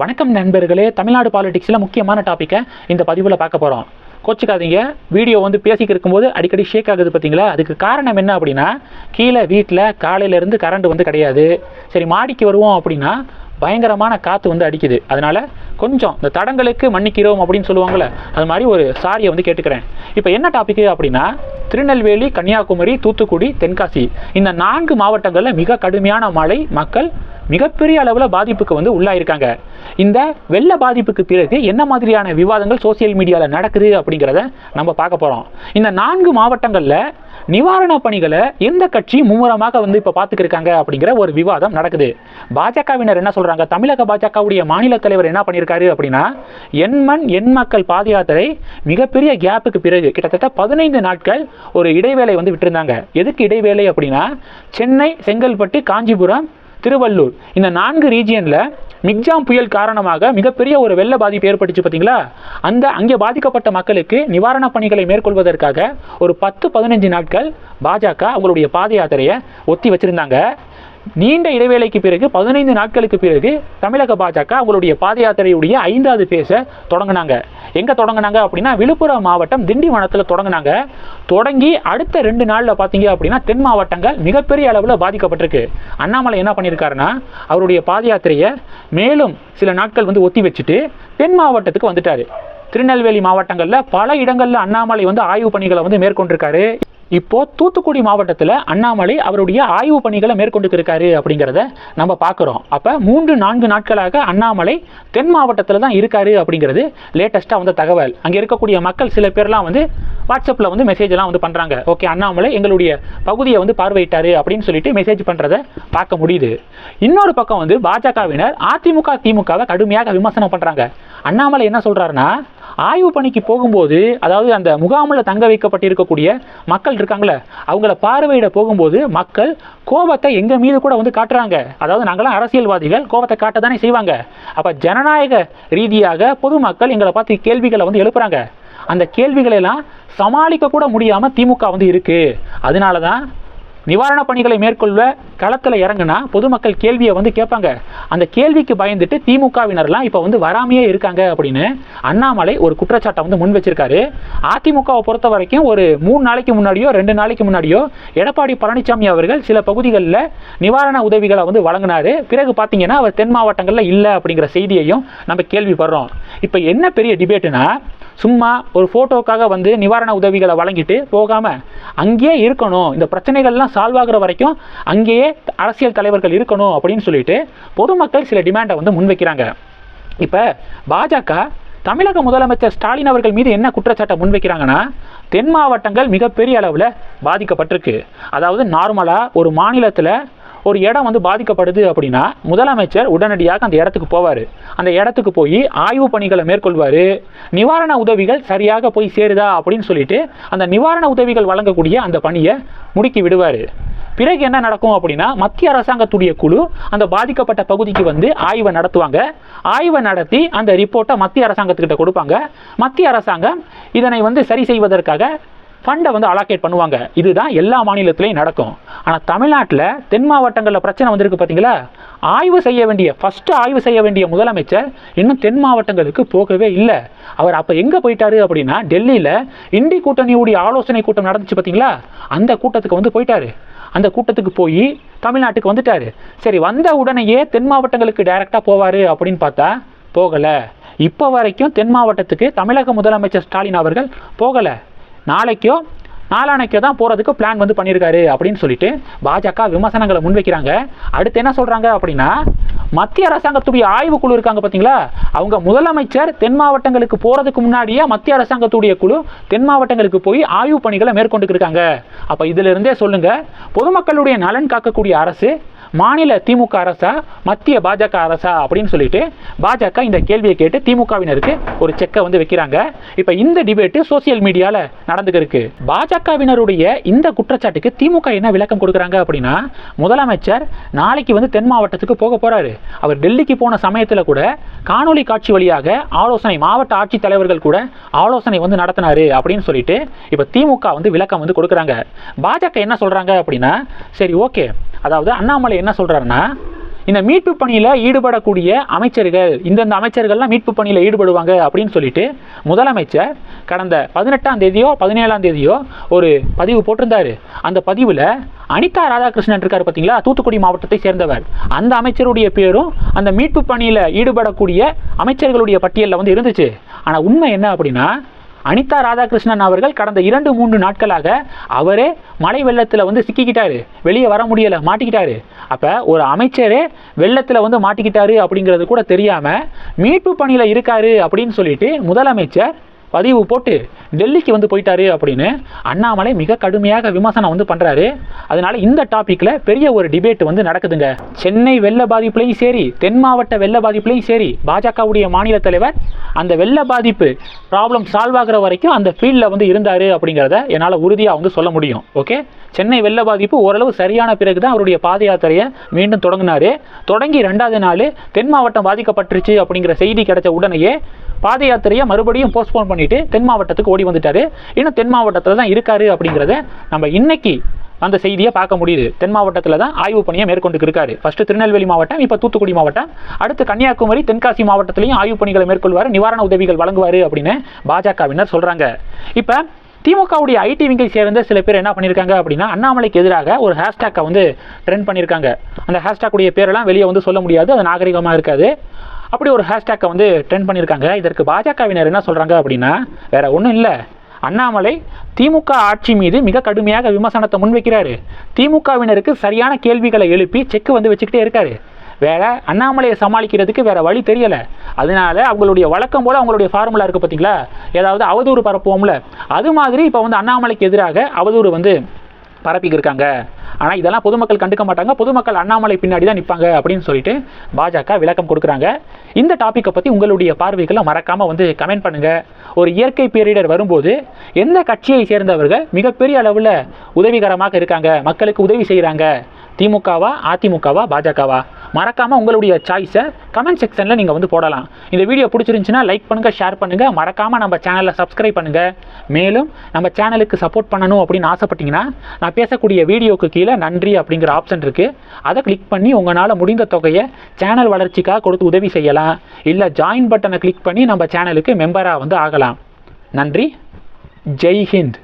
வணக்கம் நண்பர்களே. தமிழ்நாடு பாலிடிக்ஸில் முக்கியமான டாப்பிக்கை இந்த பதிவில் பார்க்க போகிறோம் கோச்சிக்காதீங்க. வீடியோ வந்து பேசிக்கிட்டு இருக்கும்போது அடிக்கடி ஷேக் ஆகுது பார்த்தீங்களா? அதுக்கு காரணம் என்ன அப்படின்னா கீழே வீட்டில் காலையிலேருந்து கரண்ட் வந்து கிடையாது. சரி மாடிக்கு வருவோம் அப்படின்னா பயங்கரமான காற்று வந்து அடிக்குது. அதனால் கொஞ்சம் இந்த தடங்களுக்கு மன்னிக்கிறோம் அப்படின்னு சொல்லுவாங்கள்ல அது மாதிரி ஒரு சாரியை வந்து கேட்டுக்கிறேன். இப்போ என்ன டாபிக் அப்படின்னா திருநெல்வேலி கன்னியாகுமரி தூத்துக்குடி தென்காசி. இந்த நான்கு மாவட்டங்களில் மிக கடுமையான மழை மக்கள் மிகப்பெரிய அளவில் பாதிப்புக்கு வந்து உள்ளாயிருக்காங்க. இந்த வெள்ள பாதிப்புக்கு பிறகு என்ன மாதிரியான விவாதங்கள் சோசியல் மீடியாவில் நடக்குது அப்படிங்கிறத நம்ம பார்க்க போகிறோம் இந்த நான்கு மாவட்டங்களில் நிவாரணப் பணிகளை எந்த கட்சி மும்முரமாக வந்து இப்போ பார்த்துக்கிருக்காங்க அப்படிங்கிற ஒரு விவாதம் நடக்குது. பாஜகவினர் என்ன சொல்கிறாங்க தமிழக பாஜகவுடைய மாநில தலைவர் என்ன பண்ணியிருக்காரு அப்படின்னா எண்மண் எண் மக்கள் பாத யாத்திரை மிகப்பெரிய கேப்புக்கு பிறகு கிட்டத்தட்ட பதினைந்து நாட்கள் ஒரு இடைவேளை வந்து விட்டுருந்தாங்க. எதுக்கு இடைவேளை அப்படின்னா சென்னை செங்கல்பட்டு காஞ்சிபுரம் திருவள்ளூர் இந்த நான்கு ரீஜியனில் மிக்ஜாம் புயல் காரணமாக மிகப்பெரிய ஒரு வெள்ள பாதிப்பு ஏற்பட்டுச்சு பார்த்தீங்களா? அந்த அங்கே பாதிக்கப்பட்ட மக்களுக்கு நிவாரணப் பணிகளை மேற்கொள்வதற்காக ஒரு பத்து பதினஞ்சு நாட்கள் பாஜக அவங்களுடைய பாத யாத்திரையை ஒத்தி வச்சிருந்தாங்க. நீண்ட இடைவேளைக்கு பிறகு பதினைந்து நாட்களுக்கு பிறகு தமிழக பாஜக அவங்களுடைய பாத யாத்திரையுடைய ஐந்தாவது பேச தொடங்கினாங்க. எங்கே தொடங்கினாங்க அப்படின்னா விழுப்புரம் மாவட்டம் திண்டிவனத்தில் தொடங்கினாங்க. தொடங்கி அடுத்த ரெண்டு நாளில் பார்த்தீங்க அப்படின்னா தென் மாவட்டங்கள் மிகப்பெரிய அளவில் பாதிக்கப்பட்டிருக்கு. அண்ணாமலை என்ன பண்ணியிருக்காருன்னா அவருடைய பாத யாத்திரையை மேலும் சில நாட்கள் வந்து ஒத்தி வச்சுட்டு தென் மாவட்டத்துக்கு வந்துட்டாரு. திருநெல்வேலி மாவட்டங்களில் பல இடங்களில் அண்ணாமலை வந்து ஆய்வு பணிகளை வந்து மேற்கொண்டிருக்காரு. இப்போ தூத்துக்குடி மாவட்டத்தில் அண்ணாமலை அவருடைய ஆய்வு பணிகளை மேற்கொண்டு இருக்காரு அப்படிங்கிறத நம்ம பார்க்குறோம். அப்போ மூன்று நான்கு நாட்களாக அண்ணாமலை தென் மாவட்டத்தில் தான் இருக்காரு அப்படிங்கிறது லேட்டஸ்ட்டாக வந்த தகவல். அங்கே இருக்கக்கூடிய மக்கள் சில பேர்லாம் வந்து வாட்ஸ்அப்பில் வந்து மெசேஜ்லாம் வந்து பண்ணுறாங்க ஓகே அண்ணாமலை எங்களுடைய பகுதியை வந்து பார்வையிட்டாரு அப்படின்னு சொல்லிட்டு மெசேஜ் பண்ணுறதை பார்க்க முடியுது. இன்னொரு பக்கம் வந்து பாஜகவினர் அதிமுக திமுகவை கடுமையாக விமர்சனம் பண்ணுறாங்க அண்ணாமலை என்ன சொல்கிறாருன்னா ஆய்வு பணிக்கு போகும்போது அதாவது அந்த முகாமில் தங்க வைக்கப்பட்டிருக்கக்கூடிய மக்கள் இருக்காங்களே அவங்கள பார்வையிட போகும்போது மக்கள் கோபத்தை எங்கள் மீது கூட வந்து காட்டுறாங்க. அதாவது நாங்களாம் அரசியல்வாதிகள் கோபத்தை காட்ட தானே செய்வாங்க. அப்போ ஜனநாயக ரீதியாக பொதுமக்கள் எங்களை பார்த்து கேள்விகளை வந்து எழுப்புறாங்க. அந்த கேள்விகளெல்லாம் சமாளிக்க கூட முடியாமல் திமுக வந்து இருக்குது அதனால தான் நிவாரணப் பணிகளை மேற்கொள்ள களத்தில் இறங்குனா பொதுமக்கள் கேள்வியை வந்து கேட்பாங்க. அந்த கேள்விக்கு பயந்துட்டு திமுகவினர்லாம் இப்போ வந்து வராமையே இருக்காங்க அப்படின்னு அண்ணாமலை ஒரு குற்றச்சாட்டை வந்து முன் வச்சிருக்காரு. அதிமுகவை பொறுத்த வரைக்கும் ஒரு மூணு நாளைக்கு முன்னாடியோ ரெண்டு நாளைக்கு முன்னாடியோ எடப்பாடி பழனிசாமி அவர்கள் சில பகுதிகளில் நிவாரண உதவிகளை வந்து வழங்கினாரு. பிறகு பார்த்தீங்கன்னா அவர் தென் மாவட்டங்களில் இல்லை அப்படிங்கிற செய்தியையும் நம்ம கேள்விப்படுறோம். இப்போ என்ன பெரிய டிபேட்டுனா சும்மா ஒரு ஃபோட்டோக்காக வந்து நிவாரண உதவிகளை வழங்கிட்டு போகாமல் அங்கேயே இருக்கணும். இந்த பிரச்சனைகள்லாம் சால்வ் ஆகிற வரைக்கும் அங்கேயே அரசியல் தலைவர்கள் இருக்கணும் அப்படின்னு சொல்லிட்டு பொதுமக்கள் சில டிமாண்டை வந்து முன்வைக்கிறாங்க. இப்போ பாஜக தமிழக முதலமைச்சர் ஸ்டாலின் அவர்கள் மீது என்ன குற்றச்சாட்டை முன்வைக்கிறாங்கன்னா தென் மாவட்டங்கள் மிகப்பெரிய அளவில் பாதிக்கப்பட்டிருக்கு. அதாவது நார்மலாக ஒரு மாநிலத்தில் ஒரு இடம் வந்து பாதிக்கப்படுது அப்படின்னா முதலமைச்சர் உடனடியாக அந்த இடத்துக்கு போவார். அந்த இடத்துக்கு போய் ஆய்வு பணிகளை மேற்கொள்வார். நிவாரண உதவிகள் சரியாக போய் சேருதா அப்படின்னு சொல்லிட்டு அந்த நிவாரண உதவிகள் வழங்கக்கூடிய அந்த பணியை முடுக்கி விடுவார். பிறகு என்ன நடக்கும் அப்படின்னா மத்திய அரசாங்கத்துடைய குழு அந்த பாதிக்கப்பட்ட பகுதிக்கு வந்து ஆய்வை நடத்துவாங்க. ஆய்வை நடத்தி அந்த ரிப்போர்ட்டை மத்திய அரசாங்கத்துக்கிட்ட கொடுப்பாங்க. மத்திய அரசாங்கம் இதனை வந்து சரி செய்வதற்காக ஃபண்டை வந்து அலாக்கேட் பண்ணுவாங்க. இதுதான் எல்லா மாநிலத்திலையும் நடக்கும். ஆனால் தமிழ்நாட்டில் தென் மாவட்டங்களில் பிரச்சனை வந்திருக்கு பார்த்தீங்களா ஆய்வு செய்ய வேண்டிய ஃபஸ்ட்டு ஆய்வு செய்ய வேண்டிய முதலமைச்சர் இன்னும் தென் மாவட்டங்களுக்கு போகவே இல்லை. அவர் அப்போ எங்கே போயிட்டாரு அப்படின்னா டெல்லியில் இண்டி கூட்டணியுடைய ஆலோசனை கூட்டம் நடந்துச்சு பார்த்தீங்களா அந்த கூட்டத்துக்கு வந்து போயிட்டாரு. அந்த கூட்டத்துக்கு போய் தமிழ்நாட்டுக்கு வந்துட்டாரு. சரி வந்த உடனேயே தென் மாவட்டங்களுக்கு டைரெக்டாக போவார் அப்படின்னு பார்த்தா போகலை. இப்போ வரைக்கும் தென் மாவட்டத்துக்கு தமிழக முதலமைச்சர் ஸ்டாலின் அவர்கள் போகலை. நாளைக்கோ நாளானைக்கு தான் போகிறதுக்கு பிளான் வந்து பண்ணியிருக்காரு அப்படின்னு சொல்லிட்டு பாஜக விமர்சனங்களை முன்வைக்கிறாங்க. அடுத்து என்ன சொல்கிறாங்க அப்படின்னா மத்திய அரசாங்கத்துடைய ஆய்வு குழு இருக்காங்க பார்த்தீங்களா? அவங்க முதலமைச்சர் தென் மாவட்டங்களுக்கு போகிறதுக்கு முன்னாடியே மத்திய அரசாங்கத்துடைய குழு தென் மாவட்டங்களுக்கு போய் ஆய்வு பணிகளை மேற்கொண்டு இருக்காங்க. அப்போ இதிலிருந்தே சொல்லுங்கள் பொதுமக்களுடைய நலன் காக்கக்கூடிய அரசு மாநில திமுக அரசா மத்திய பாஜக அரசா அப்படின்னு சொல்லிட்டு பாஜக இந்த கேள்வியை கேட்டு திமுகவினருக்கு ஒரு செக்கை வந்து வைக்கிறாங்க. இப்போ இந்த டிபேட்டு சோசியல் மீடியாவில் நடந்துக்கிருக்கு. பாஜக பாஜகவினருடைய இந்த குற்றச்சாட்டுக்கு திமுக என்ன விளக்கம் கொடுக்குறாங்க அப்படின்னா முதலமைச்சர் நாளைக்கு வந்து தென் மாவட்டத்துக்கு போக போறாரு. அவர் டெல்லிக்கு போன சமயத்தில் கூட காணொலி காட்சி வழியாக ஆலோசனை மாவட்ட ஆட்சித் தலைவர்கள் கூட ஆலோசனை வந்து நடத்தினாரு அப்படின்னு சொல்லிட்டு இப்போ திமுக வந்து விளக்கம் வந்து கொடுக்குறாங்க. பாஜக என்ன சொல்றாங்க அப்படின்னா சரி ஓகே. அதாவது அண்ணாமலை என்ன சொல்றாருன்னா இந்த மீட்பு பணியில் ஈடுபடக்கூடிய அமைச்சர்கள் இந்தந்த அமைச்சர்கள்லாம் மீட்பு பணியில் ஈடுபடுவாங்க அப்படின்னு சொல்லிட்டு முதலமைச்சர் கடந்த பதினெட்டாம் தேதியோ பதினேழாம் தேதியோ ஒரு பதிவு போட்டிருந்தாரு. அந்த பதிவில் அனிதா ராதாகிருஷ்ணன் இருக்கார் பார்த்தீங்களா தூத்துக்குடி மாவட்டத்தை சேர்ந்தவர். அந்த அமைச்சருடைய பேரும் அந்த மீட்பு பணியில் ஈடுபடக்கூடிய அமைச்சர்களுடைய பட்டியலில் வந்து இருந்துச்சு. ஆனால் உண்மை என்ன அப்படின்னா அனிதா ராதாகிருஷ்ணன் அவர்கள் கடந்த இரண்டு மூன்று நாட்களாக அவரே மழை வெள்ளத்தில் வந்து சிக்கிக்கிட்டாரு. வெளியே வர முடியலை மாட்டிக்கிட்டாரு. அப்போ ஒரு அமைச்சரே வெள்ளத்தில் வந்து மாட்டிக்கிட்டாரு அப்படிங்கிறது கூட தெரியாமல் மீட்பு பணியில் இருக்காரு அப்படின்னு சொல்லிட்டு முதலமைச்சர் பதிவு போட்டு டெல்லிக்கு வந்து போயிட்டாரு அப்படின்னு அண்ணாமலை மிக கடுமையாக விமர்சனம் வந்து பண்ணுறாரு அதனால இந்த டாப்பிக்கில் பெரிய ஒரு டிபேட் வந்து நடக்குதுங்க. சென்னை வெள்ள பாதிப்புலையும் சரி தென் மாவட்ட வெள்ள பாதிப்புலையும் சரி பாஜகவுடைய மாநில தலைவர் அந்த வெள்ள பாதிப்பு ப்ராப்ளம் சால்வ் ஆகிற வரைக்கும் அந்த ஃபீல்டில் வந்து இருந்தார் அப்படிங்கிறத என்னால் உறுதியாக வந்து சொல்ல முடியும். ஓகே சென்னை வெள்ள பாதிப்பு ஓரளவு சரியான பிறகு தான் அவருடைய பாத யாத்திரையை மீண்டும் தொடங்கினார். தொடங்கி ரெண்டாவது நாள் தென் மாவட்டம் பாதிக்கப்பட்டுருச்சு அப்படிங்கிற செய்தி கிடைச்ச உடனேயே பாத யாத்திரையை மறுபடியும் போஸ்ட்போன் பண்ணிட்டு தென் மாவட்டத்துக்கு ஓடி வந்துட்டாரு. இன்னும் தென் மாவட்டத்தில் தான் இருக்காரு அப்படிங்கிறத நம்ம இன்னைக்கு அந்த செய்தியை பார்க்க முடியுது. தென் மாவட்டத்தில் தான் ஆய்வு பணியை மேற்கொண்டு இருக்காரு. ஃபர்ஸ்ட் திருநெல்வேலி மாவட்டம் இப்போ தூத்துக்குடி மாவட்டம் அடுத்து கன்னியாகுமரி தென்காசி மாவட்டத்திலையும் ஆய்வு பணிகளை மேற்கொள்வார் நிவாரண உதவிகள் வழங்குவார் அப்படின்னு பாஜகவினர் சொல்கிறாங்க இப்போ திமுகவுடைய ஐடி விங்கை சேர்ந்த சில பேர் என்ன பண்ணியிருக்காங்க அப்படின்னா அண்ணாமலைக்கு எதிராக ஒரு ஹேஷ்டேக்கை வந்து ட்ரெண்ட் பண்ணியிருக்காங்க அந்த ஹேஷ்டேக்குடைய பேரெல்லாம் வெளியே வந்து சொல்ல முடியாது அது நாகரிகமாக இருக்காது. அப்படி ஒரு ஹேஷ்டேக்கை வந்து ட்ரெண்ட் பண்ணியிருக்காங்க. இதற்கு பாஜகவினர் என்ன சொல்கிறாங்க அப்படின்னா வேற ஒன்றும் இல்லை. அண்ணாமலை திமுக ஆட்சி மீது மிக கடுமையாக விமர்சனத்தை முன்வைக்கிறாரு. திமுகவினருக்கு சரியான கேள்விகளை எழுப்பி செக் வந்து வச்சுக்கிட்டே இருக்காரு. வேற அண்ணாமலையை சமாளிக்கிறதுக்கு வேற வழி தெரியல. அதனால அவங்களுடைய வழக்கம் போல அவங்களுடைய ஃபார்முலா இருக்கு பார்த்தீங்களா ஏதாவது அவதூறு பரப்புவோம்ல. அது மாதிரி இப்போ வந்து அண்ணாமலைக்கு எதிராக அவதூறு வந்து பரப்பிக்கிருக்காங்க. ஆனால் இதெல்லாம் பொதுமக்கள் கண்டுக்க மாட்டாங்க. பொதுமக்கள் அண்ணாமலை பின்னாடி தான் நிற்பாங்க அப்படின்னு சொல்லிட்டு பாஜக விளக்கம் கொடுக்குறாங்க. இந்த டாப்பிக்கை பற்றி உங்களுடைய பார்வைகளை மறக்காமல் வந்து கமெண்ட் பண்ணுங்கள் ஒரு இயற்கை பேரிடர் வரும்போது எந்த கட்சியை சேர்ந்தவர்கள் மிகப்பெரிய அளவில் உதவிகரமாக இருக்காங்க? மக்களுக்கு உதவி செய்கிறாங்க திமுகவா அதிமுகவா பாஜகவா? மறக்காமல் உங்களுடைய சாய்ஸை கமெண்ட் செக்ஷனில் நீங்கள் வந்து போடலாம். இந்த வீடியோ பிடிச்சிருந்துச்சுன்னா லைக் பண்ணுங்கள் ஷேர் பண்ணுங்கள் மறக்காமல் நம்ம சேனலை சப்ஸ்கிரைப் பண்ணுங்கள் மேலும் நம்ம சேனலுக்கு சப்போர்ட் பண்ணணும் அப்படின்னு ஆசைப்பட்டீங்கன்னா நான் பேசக்கூடிய வீடியோக்கு கீழே நன்றி அப்படிங்கிற ஆப்ஷன் இருக்குது அதை கிளிக் பண்ணி உங்களால் முடிந்த தொகையை சேனல் வளர்ச்சிக்காக கொடுத்து உதவி செய்யலாம். இல்லை ஜாயின் பட்டனை கிளிக் பண்ணி நம்ம சேனலுக்கு மெம்பராக வந்து ஆகலாம். நன்றி. ஜெய் ஹிந்த்.